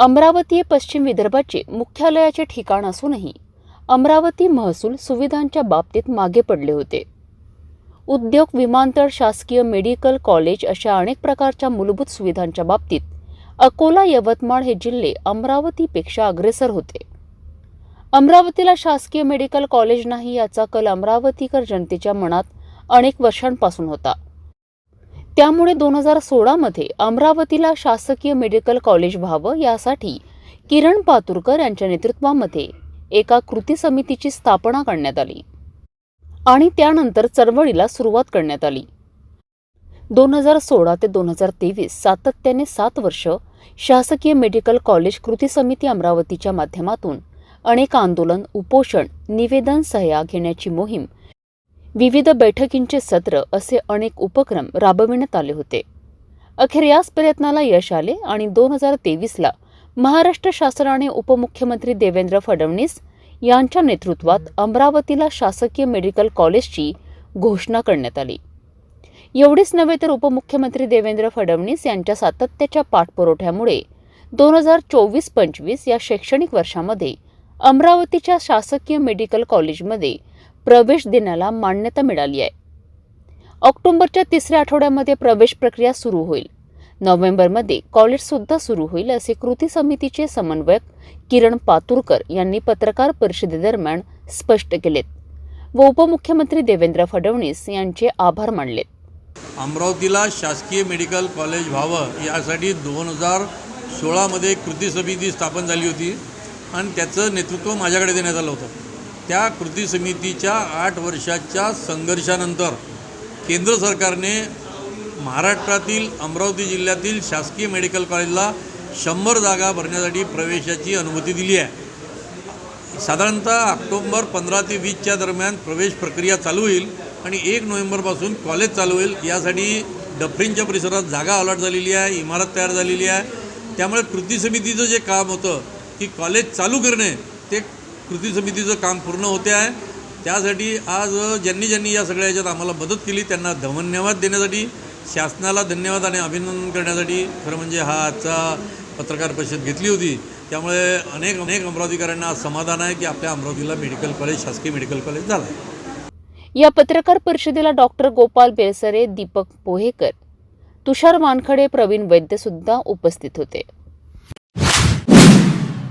अमरावती हे पश्चिम विदर्भाचे मुख्यालयाचे ठिकाण असूनही अमरावती महसूल सुविधांच्या बाबतीत मागे पडले होते. उद्योग विमानतळ शासकीय मेडिकल कॉलेज अशा अनेक प्रकारच्या मूलभूत सुविधांच्या बाबतीत अकोला यवतमाळ हे जिल्हे अमरावतीपेक्षा अग्रेसर होते. अमरावतीला शासकीय मेडिकल कॉलेज नाही याचा कल अमरावतीकर जनतेच्या मनात अनेक वर्षांपासून होता. त्यामुळे दोन हजार सोळामध्ये अमरावतीला शासकीय मेडिकल कॉलेज व्हावं यासाठी किरण पातुरकर यांच्या नेतृत्वामध्ये एका कृती समितीची स्थापना करण्यात आली. आणि त्यानंतर चळवळीला सुरुवात करण्यात आली. दोन हजार सोळा ते दोन हजार तेवीस सातत्याने सात वर्ष शासकीय मेडिकल कॉलेज कृती समिती अमरावतीच्या माध्यमातून अनेक आंदोलन उपोषण निवेदन सह्या घेण्याची मोहीम विविध बैठकींचे सत्र असे अनेक उपक्रम राबविण्यात आले होते. अखेर याच प्रयत्नाला यश आले आणि दोन हजार तेवीसला महाराष्ट्र शासनाने उपमुख्यमंत्री देवेंद्र फडणवीस यांच्या नेतृत्वात अमरावतीला शासकीय मेडिकल कॉलेजची घोषणा करण्यात आली. एवढेच नव्हे तर उपमुख्यमंत्री देवेंद्र फडणवीस यांच्या सातत्याच्या पाठपुरवठ्यामुळे दोन हजार चोवीस पंचवीस या शैक्षणिक वर्षामध्ये अमरावतीच्या शासकीय मेडिकल कॉलेजमध्ये प्रवेश देण्याला मान्यता मिळाली आहे. ऑक्टोबरच्या तिसऱ्या आठवड्यामध्ये प्रवेश प्रक्रिया सुरू होईल. नोव्हेंबरमध्ये कॉलेजसुद्धा सुरू होईल असे कृती समितीचे समन्वयक किरण पातुरकर यांनी पत्रकार परिषदेदरम्यान स्पष्ट केलेत. व उपमुख्यमंत्री देवेंद्र फडणवीस यांचे आभार मानलेत. अमरावतीला शासकीय मेडिकल कॉलेज व्हावं यासाठी दोन हजार सोळामध्ये कृती समिती स्थापन झाली होती. आणि त्याचं नेतृत्व माझ्याकडे देण्यात आलं होतं. त्या कृती समितीच्या आठ वर्षाच्या संघर्षानंतर केंद्र सरकारने महाराष्ट्रातील अमरावती जिल्ह्यातील शासकीय मेडिकल कॉलेजला शंभर जागा भरण्यासाठी प्रवेशाची अनुमती दिली आहे. साधारणतः ऑक्टोंबर पंधरा ते वीसच्या दरम्यान प्रवेश प्रक्रिया चालू होईल आणि एक नोव्हेंबरपासून कॉलेज चालू होईल. यासाठी डफरींच्या परिसरात जागा अलॉट झालेली आहे इमारत तयार झालेली आहे. त्यामुळे कृती समितीचं जे काम होतं की कॉलेज चालू करणे ते कृती समितीचं काम पूर्ण होते आहे. त्यासाठी आज ज्यांनी ज्यांनी या सगळ्या याच्यात आम्हाला मदत केली त्यांना धन्यवाद देण्यासाठी शासनाला धन्यवाद आणि अभिनंदन करण्यासाठी खरं म्हणजे हा आजचा पत्रकार परिषद घेतली होती. त्यामुळे अनेक अनेक अमरावतीकरांना समाधान आहे की आपल्या अमरावतीला मेडिकल कॉलेज शासकीय मेडिकल कॉलेज झालं आहे. या पत्रकार परिषदेला डॉक्टर गोपाल बेलसरे दीपक पोहेकर तुषार वानखडे प्रवीण वैद्य सुद्धा उपस्थित होते.